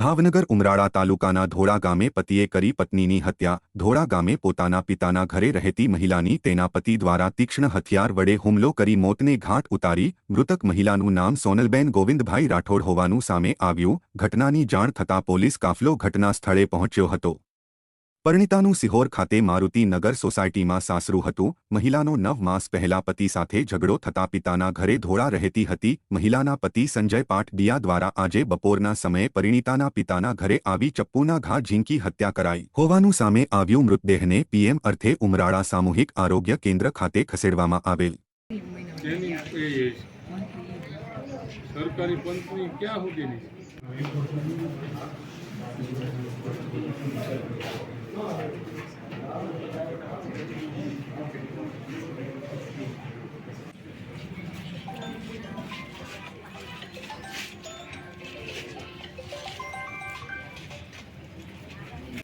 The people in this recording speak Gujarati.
ભાવનગર ઉમરાળા તાલુકાના ધોળા ગામે પતિએ કરી પત્નીની હત્યા. ધોળા ગામે પોતાના પિતાના ઘરે રહેતી મહિલાની તેના પતિ દ્વારા તીક્ષ્ણ હથિયાર વડે હુમલો કરી મોતને ઘાટ ઉતારી મૃતક મહિલાનું નામ સોનલબેન ગોવિંદભાઈ રાઠોડ હોવાનું સામે આવ્યું. ઘટનાની જાણ થતાં પોલીસ કાફલો ઘટના સ્થળે પહોંચ્યો હતો. પરિણીતાનું સિહોર ખાતે મારુતિ નગર સોસાયટીમાં સાસરું હતું. મહિલાનો નવ માસ પહેલા પતિ સાથે ઝઘડો થતા પિતાના ઘરે ધોળા રહેતી હતી. મહિલાના પતિ સંજય પાટડિયા દ્વારા આજે બપોરના સમયે પરિણીતાના પિતાના ઘરે આવી ચપ્પુના ઘા ઝીંકી હત્યા કરાઈ. હોવાનું સામે આવ્યું મૃતદેહને પીએમ અર્થે ઉમરાળા સામૂહિક આરોગ્ય કેન્દ્ર ખાતે ખસેડવામાં આવેલ. સરકારી પંચની ક્યાં સુધીની?